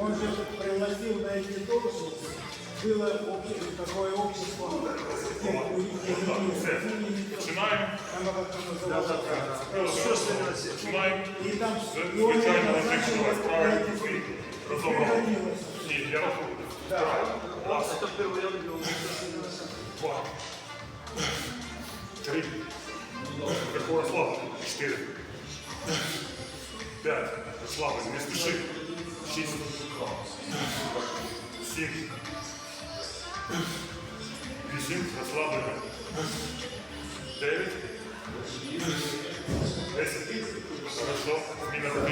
Он же пригласил на эти должности. Было обще- такое общество. тех, у них не Все. было. Починаємо. Оно как-то называлось. Починаємо. И там Це и он звичайно назначил логічно, вот справи эти- всі розобрали. пригодилось. Ні, я рахую. Раз, два, три, легко розслабити, чотири, п'ять, розслабити, не спіши, Шість, сім, вісім, розслаблення, дев'ять, десять, хорошо, зміна руки,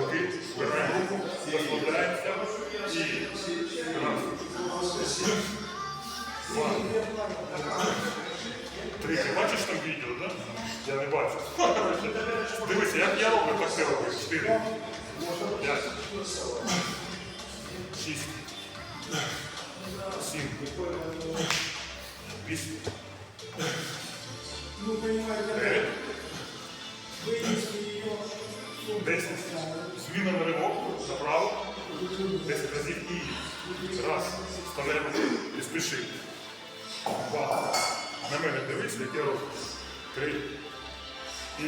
руки, руку, розслабляємося. І раз, Ти бачиш там відео, так? Я не бачу. Дивися, як я роблю, так ти робиш. Чотири, п'ять, шість, сім, вісім, десять. Зміна на ривок, направо, десять разів і раз, вставляємо і спіши. Два. На мене дивись, як я роблю. Три. І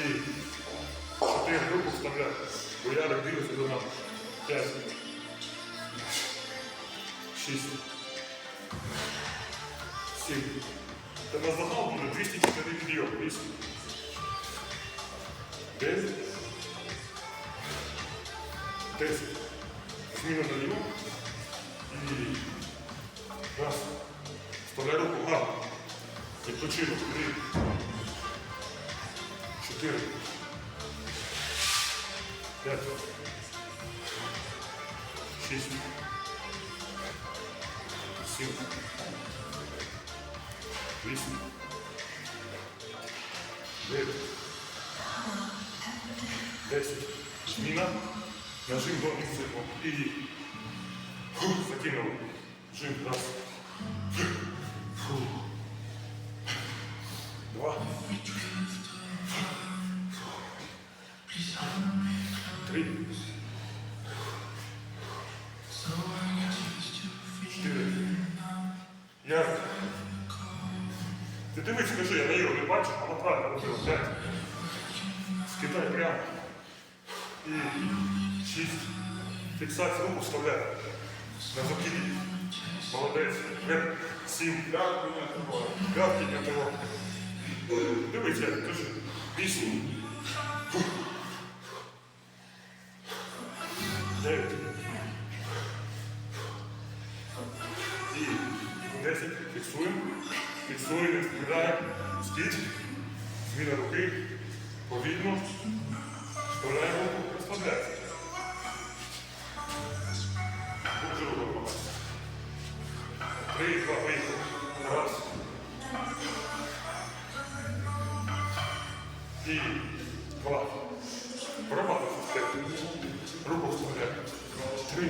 чотири руку вставляю. Бо я дивлюся до нас. П'ять. Шість. Сім. Та на загал буде 204 підйом. Вісім. Дев'ять. Десять. Зміна на ліву. І раз. Вставляй руку гарно. Відпочинок. Три. Чотири. П'ять. Шість. Сім. Вісім. Дев'ять. Десять. Зміна. Нажим до місця. І Ярко. Ти дивись, скажи, я на Іру не бачу, вона правильно робила. П'ять. Скидай прямо. І шість. Фіксацію руку вставляй. На закиді. Молодець. Вверх. Сім. П'ятки не того. Дивись, як кажи. Вісім. Фіксуємо, скидаємо. Скид. Зміна руки. Повільно. Вставляємо руку. Розслабляйся. Дуже руку. Три, два, виїхали. Раз. І два. Пробати систему. Руку вставляємо. Три.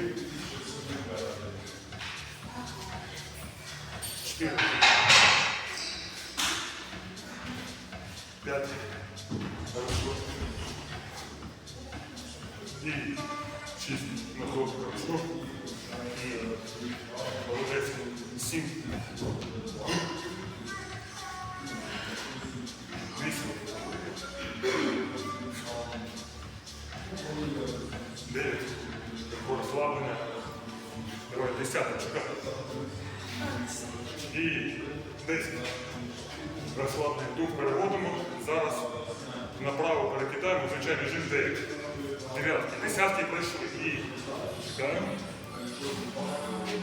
Чотири.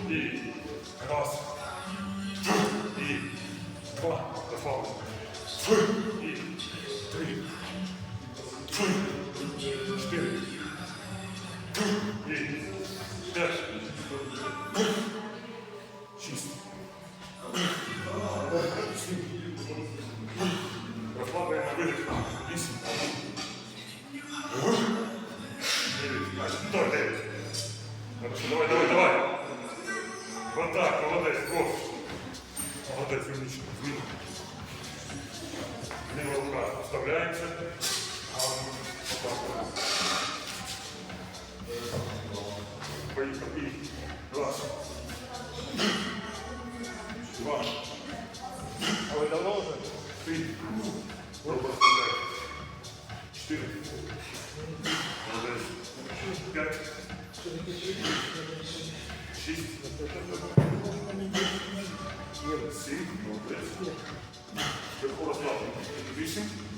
І раз. І два. І три. Ты. Четыре. Пять. Шесть. Семь. Восемь. Восемь. Восемь.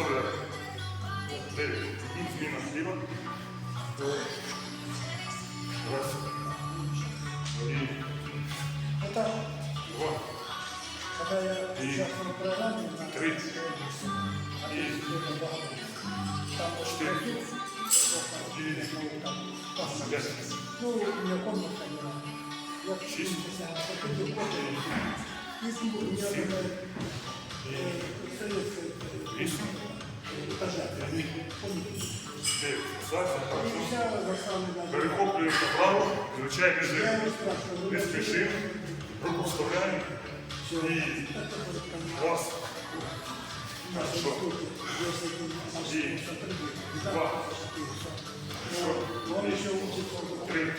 Поставляю. Дев'ять. Зміна. Раз. Это, два. когда я участвовал в программе, на Три. там п'ять. Ну, у меня комната была. Шесть. бы у меня была э, советская Вісім. этажа, помните? Дев'ять. Фіксація. Хорошо. Вся заставлена. Перехоплюємо направо, включаємо Я режим. его спрашиваю, Не спішимо. Руку вставляємо. І раз. Хорошо. І два. Хорошо. Он еще учится. Три.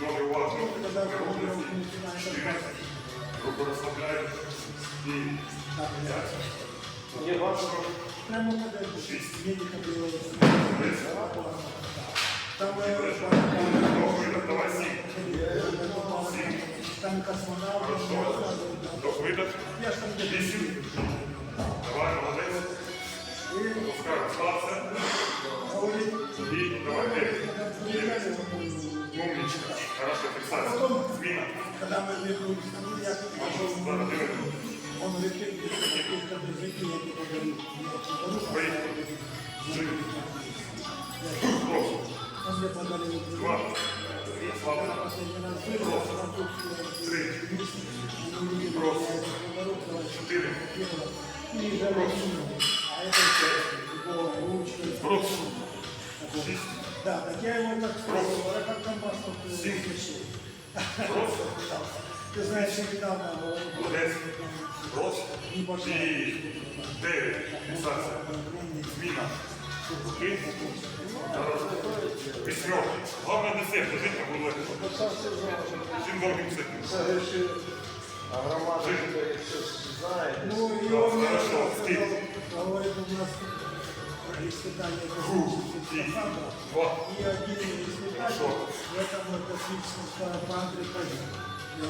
Ноги уважно. Когда он Перехоплюємо. начинает Чотири. Руку розслабляємо. І п'ять. Мне важно, Прямо когда Шесть. медика было. Десять. Там э, Видох, давай сім. Сім. там космонавт. Хорошо. Вдох, видох. Я ж там где-то Вісім. Давай, молодець. Пускай розслабся. говорит, І давай, дев'ять. когда приезжали, Умничка. Хорошо, фіксація. Зміна. когда мы вернулись, я пошел, Два. Три. Брос. Четыре. Брос. Пять. Брос. Шесть. Да, так я его так сказал, а как компас. Семь. Брос. Просто. Ты знаешь, я недавно э, Молодець. Просто. не пошел. І дев'ять. Фіксація. Зміна. Руки. Зараз. Вісьмерка. Головне десерт. Жити не було. Всім дорогим ситним. Сагреши, а громада это все знает. Ну, и Да, он мне хорошо, сказал, стиль. говорит, у нас испытание космических И скафандров. два. И один испытатель Хорошо. в этом вот космическом скафандре погиб. Он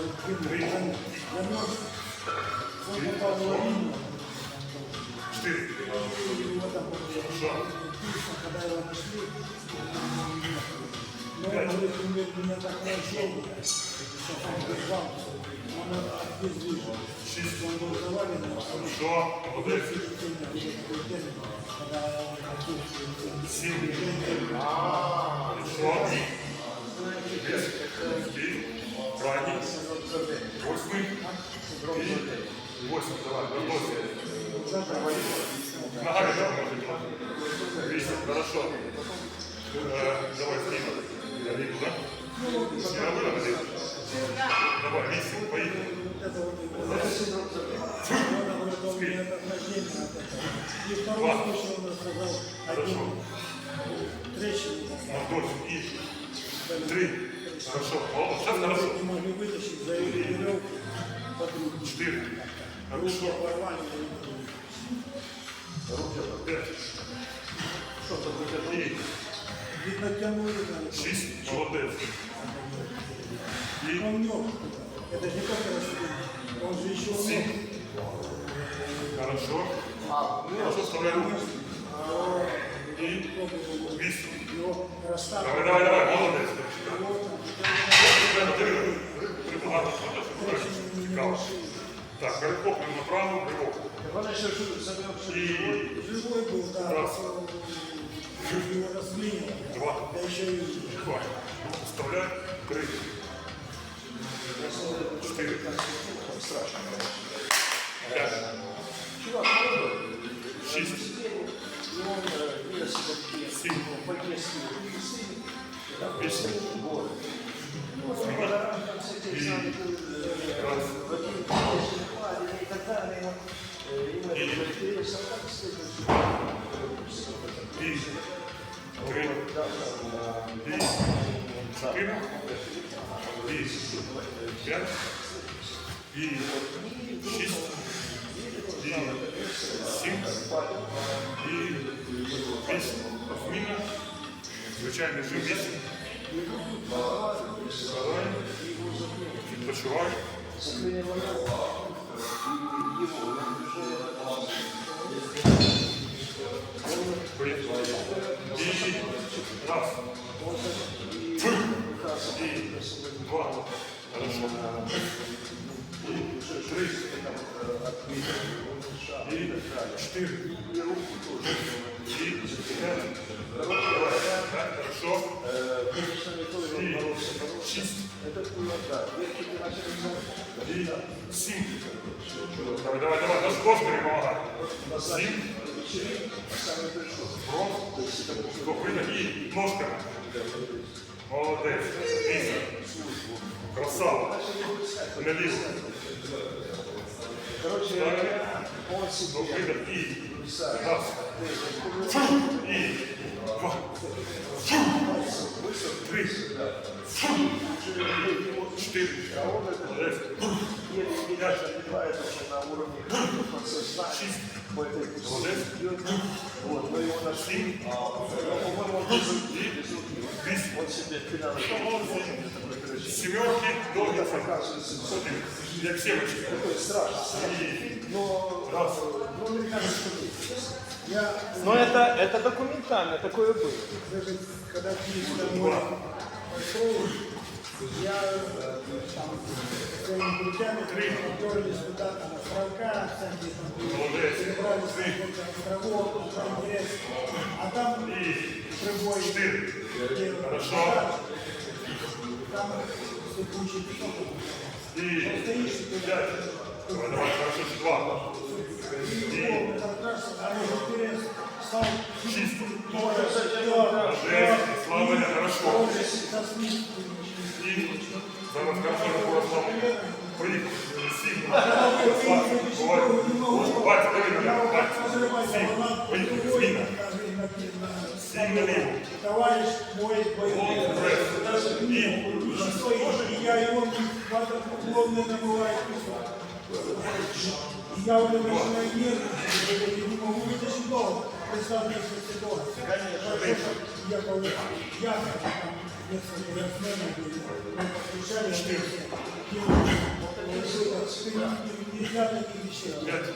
Хорошо. когда его нашли, но он говорит, так рождение, скафандр рвался. Он обездвижен. Шість. Он был завален, а он Хорошо. Молодець. Сім. Хорошо. Вісім. Стій. Крайній. Восьмий. І восьмий. Давай. Восьмий. Ногами так може делать. Вісім. Хорошо. Е, Давай, Стіна. Я вийду, да? Стіна вийде? Давай, вісім. Поїхали. И второй случай он рассказал один трещину. Антон, и три. Хорошо. О, сейчас хорошо. Не могли вытащить, завели веревку под руки. Четыре. Руки Хорошо. порвали. Пять. И Видно, тянули. наверное. шесть. Молодец. И Он мертв. Это же не только расстрел. Он же еще мертв. семь. Хорошо. Хорошо, вставляй руку. И восемь. Его расставили. Давай, давай, давай, молодец. Его там Прямо три. Три багато молодець. Цікаво. Так, перехоплюємо направо, ривок. Главное, что забьем І живой был, да. Раз. Его разклинило. два. Да еще и Два. Вставляй. Три. Чотири. П'ять. Чувак, молодой. Шість. И он п'ять. І шість. Сім. І вісім. Звичайний режим вісім. Вставай. Відпочивай. Раз. І два. Хорошо. І три. І чотири. І п'ять. Так, Хорошо. Конечно, не то, І он боролся, боролся. шість. Это было, да. Верхний пирожный, І сім. Давай, давай, давай, наш кошти помагай. Сім. самый большой. Кров. Стопина і ножками. Молодець. Вісім. Красава. Так. он себе Стопина і. І два. Три. Чотири. Молодець. еле-еле забивает уже на уровне подсознания Шість. по этой пути. Молодець. Вот, мы его нашли. Сім. Но, по-моему, он без руки, без руки. Вісім. Он себе финал такой, короче, Сімерки, довгіться. оказывается, Сотні. Як сімочки. такой страшный. І Но, раз. Ну, американцы что Я, Но это, это документально, такое было. даже когда Киев пошел, я э, там с своими друзьями поперлись туда, там, островка, всякие там, перебрались на какой-то там интересно. А там прибой, Хорошо. там сыпучий песок. І Стоишь, и ты. Давай, давай, хорошо, два. полный контраст, а Слава, хорошо. зараз хорошо, не. Поїхали. Мой. І я его поклонно набываю И я уже начинаю нервничать, я не могу вытащить долг. Представьте себе ситуацию. Конечно. Я помню, я там несколько раз менеджер были, мы подключали, нельзя таких вещей. п'ять.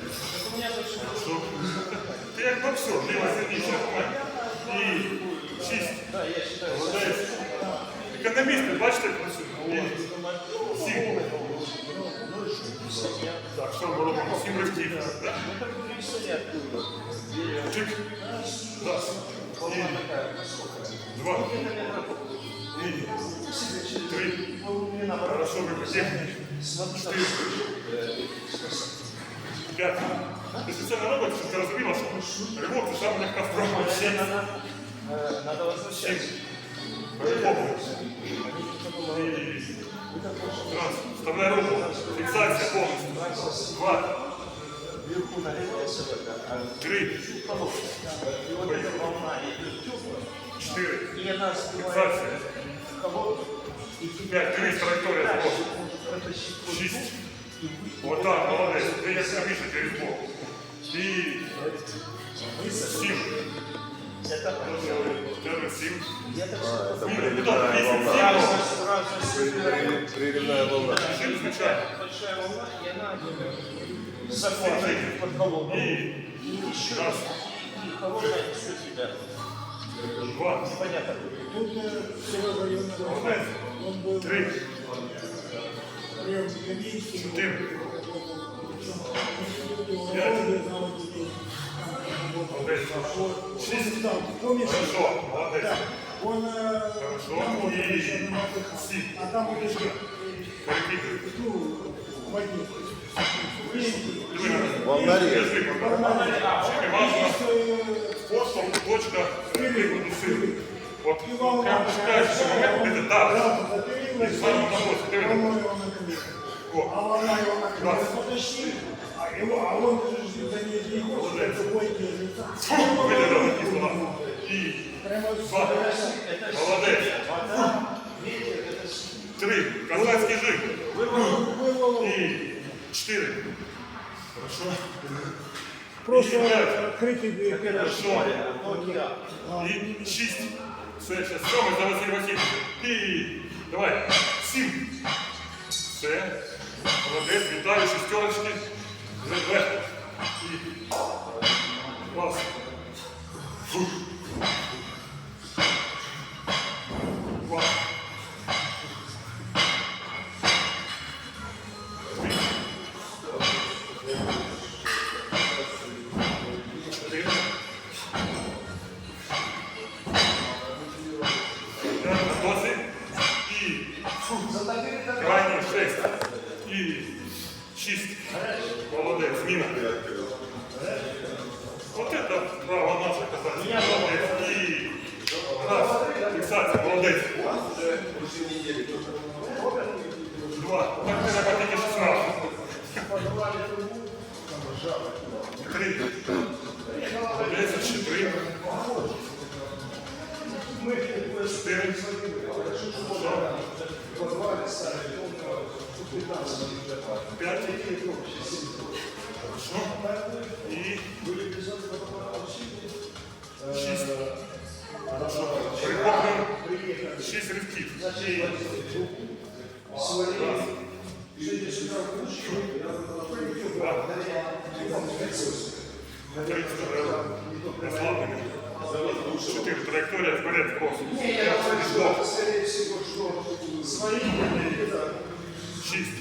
Хорошо. Ти як боксер, ліва сильніше. І шість. да, я считаю, Молодець. Економісти, бачите, працюють. І сім. Так, що? Сім говорится, не оттуда. Чик. Раз. Два. Три. Хорошо, випустим. Чотири. П'ять. Це не робиться, щоб ти розуміла, що ривок це саме легка. Сім. надо, надо Сім. возвращаться. Раз. Вставляй руку. Фіксація повністю. Два. Три. Чотири. Фіксація. П'ять. Дивись, траєкторія Шість. Отак, молодець. Ти як скоріше через бок. І сім Это Тебе сім. я так что Ні, ну так, вісім, сім. Разность, разность. Приливная волна. Режим звичайно. Большая волна, и она захватывает под холодную. І И еще раз, и холодная, кстати, да. два, Понятно. Тут э, Серега Юнаков, он был три, прям комический. чотири, молодець. Шість. Помнишь? Хорошо, молодець. Да. Он э, Хорошо. там вот И еще на отдыхе. сім. А там вот еще Перекидуй. ну, в воде. Диви на мене. Волнарі. Держи, пока. Чекай, важно. Есть, э, прикладу сили. От прямо пускаєш, що момент, де ти давиш. Затирилась, Саме на носі, диви. воно його накрило. О, А вона його накрила. Раз. Потащи, а його, а он же ж за ней не хочет, Молодець. другой держится. видержав такі слова. І Прямо два. Молодець. Три. Казацький жив. вывело. І чотири. Хорошо. Просто І п'ять. открытый дверь. Хорошо. І шість. Все, ще сьомий за Василь Васильович. І давай. Сім. Все. Молодець, вітаю, шестерочки. Зверху. І клас. Шість. Молодець, Ніна. Вот это право наша казати. Молодець. І раз. Фіксація, молодец. Два. Так мы работаете тільки 16. Три. Десять чи три. Чотири. Позвали саме. Тут 15. Пятый корпус. Хорошо. И были 500. Чисто. Рекомендан. Приехали. Шесть рефтик. п'ятий рік і шість. Шість рядків. Скорее всего, что свои Шість.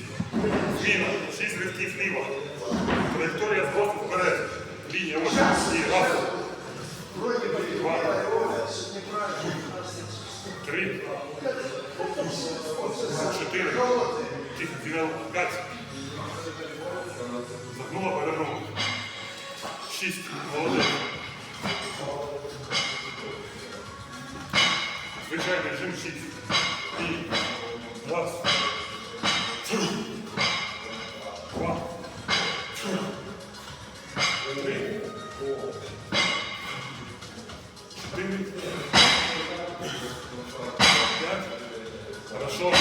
Зміна. Шість ривків ліво. Траєкторія збросу вперед. Лінія ось. І раз. Два. Три. Чотири. Тихо. П'ять. Загнула, повернула. Шість. Молодець. Звичайний режим шість. І раз. Хорошо,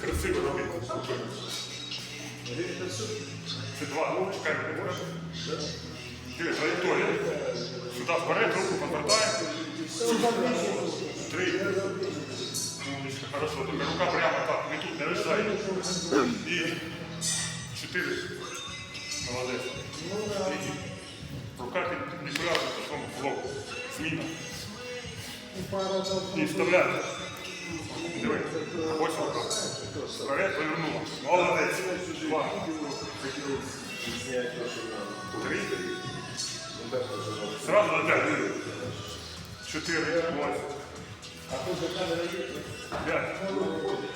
Красиво робити. Це два. Ну, чекай, не треба. Диви, траєкторія. Сюди вперед, руку повертаємо. Три. Хорошо. Только рука прямо так, не тут, не лежай. І чотири. Молодець. І рука перпендикулярна такому блоку. Зміна. І вставляй. Диви. Ось рука. Вперед, повернула. Молодець. Два. Три. Сразу натягиваю. Чотири. Ось. П'ять.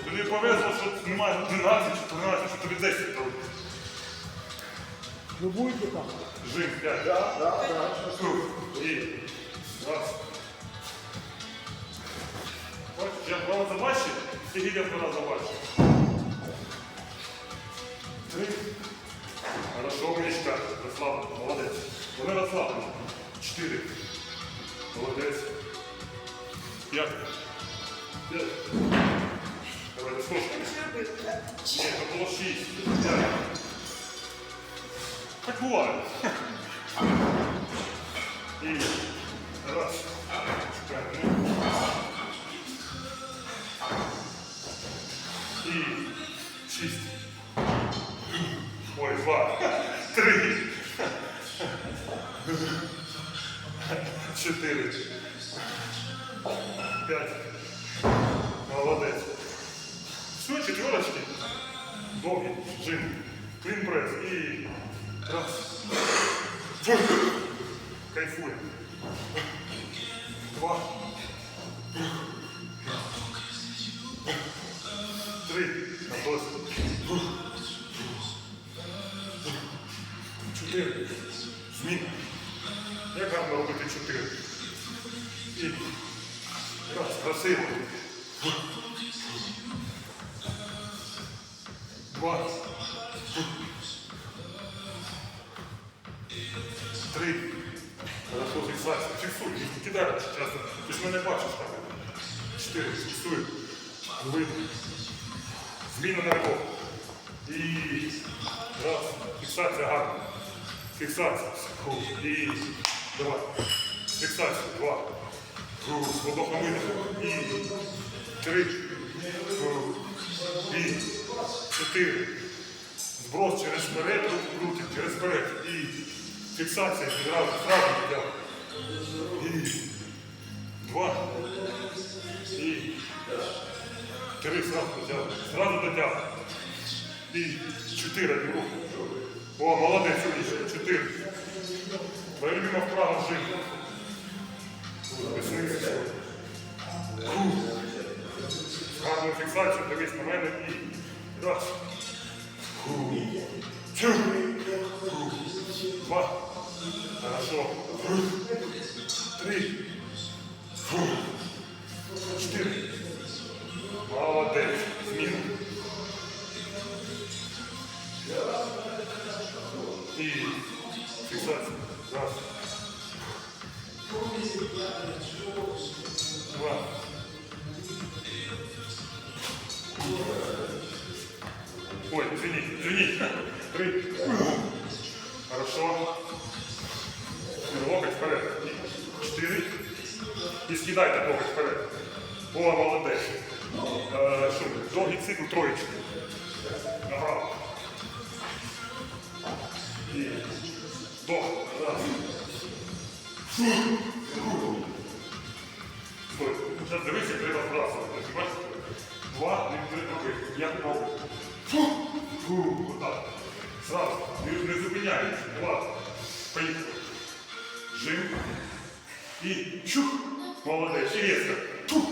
Тобі повезло, що немає 12, 14, що тобі 10 дали. Ви будете там? Жим, п'ять. Да, да, да. І раз. Я два рази важче, Сергій я два рази важче. Три. Хорошо, умничка. Розслаблено. Молодець. Вони розслаблені. Чотири. Молодець. П'ять. П'ять. Давай, сложно. Ні, це було шість. Так буває. І раз. Чекай, два. Три. Чотири. П'ять. Молодець. Все, четверочки. Довгий жим. Клін прес. І раз. Кайфуем. Два. Три. Готовь. Фіксація гарна. Фіксація. І давай. Фіксація. Два. Свободно видих. І три. І чотири. Зброс через вперед, руки через вперед. І фіксація відразу, зразу дотяг. І два. І три зразу дотяг. Зразу дотяг. І чотири. О, молодець, умнічка. Чотири. Твоя любима вправа. Веснився Гарну фіксацію, дивись на мене і раз. Чу. Два. Хорошо. Три. Фу. Фу. Отак. Сразу. Не, не зупиняємося. Два. Поїхали. Жим. І чух. Молодець. І різко. Тух.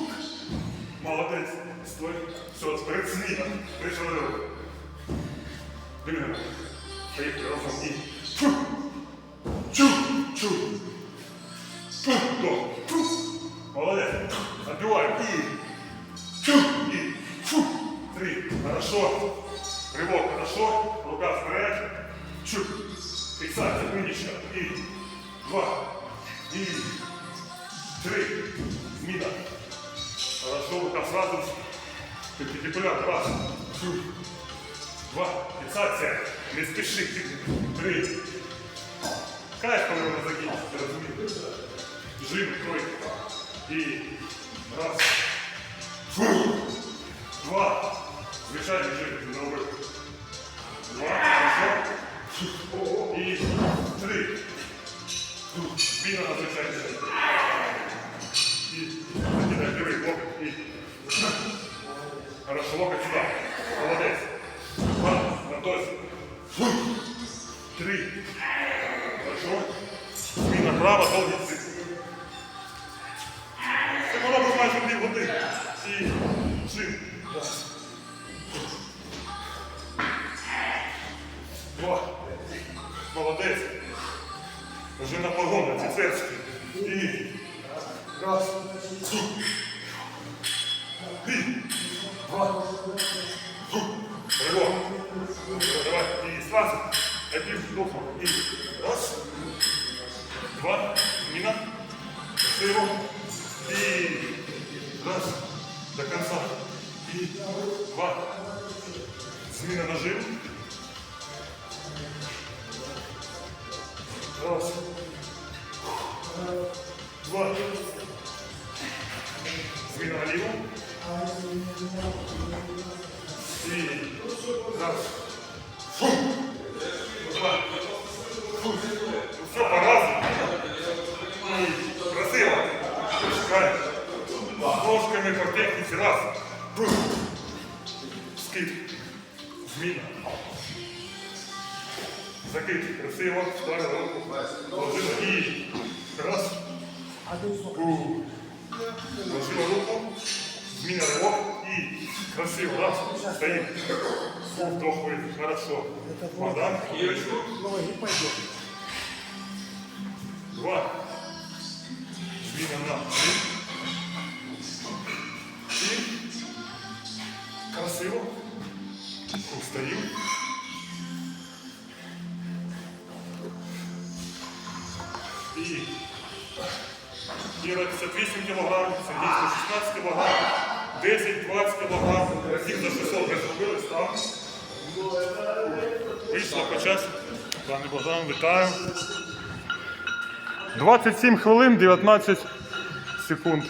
Молодець. Стой. Все, перед зміна. Прийшли до руки. Диви на мене. Поїхали разом. І чух. Чух. Чух. Фу, до. Фу. Молодец. Отбиваем. И. Фу. И. Фу. Три. Хорошо. Рывок. Хорошо. Рука вперед. Чу. Фиксация. Умничка. И. Два. И. Три. Змина. Хорошо. Рука сразу. Перпендикуляр. Раз. Фу. Два. Фиксация. Не спеши. Три. Кайф, коли вона закінчиться, розумієш? Жим тройка. І раз. Фу. Два. Звичайний жим зробив. Два. Хорошо. І три. Фу. Зміна на звичайний жим. І закидай диви, локоть. І. Хорошо, локоть сюди. Молодець. Два. Досі. Три. Хорошо. Зміна права, довгий цикл. Це робимо майже дві години. Молодець. Вже на погону, цицерський. І раз. І два. Ривок. Давай. І сразу. Одним вдохом. І раз. Два. Зміна. Красиво. І раз. До конца. І два. Зміна нажим. Раз. Два. Зміна наліво. Раз. Фу. Два. Фу. Все по-разному. І красиво. Чекай. Ножками по техніці. Раз. Фу. Скид. Зміна. Закид. Красиво. Ставили руку. Положили. І раз. У. Положила руку. Зміна ривок. І красиво. Раз. Стоїм. Вдох выдох. Хорошо. Мадам. Вышли. Ноги пойдет. Два. Зміна на. Три. І красиво. Стоїм. Іра 58 кг, Сергій 116 кг, 10-20 кг, Ті, хто 600 ми зробили, став. Вийшло по часу. Пане Богдан, вітаю. 27 хвилин 19 секунд.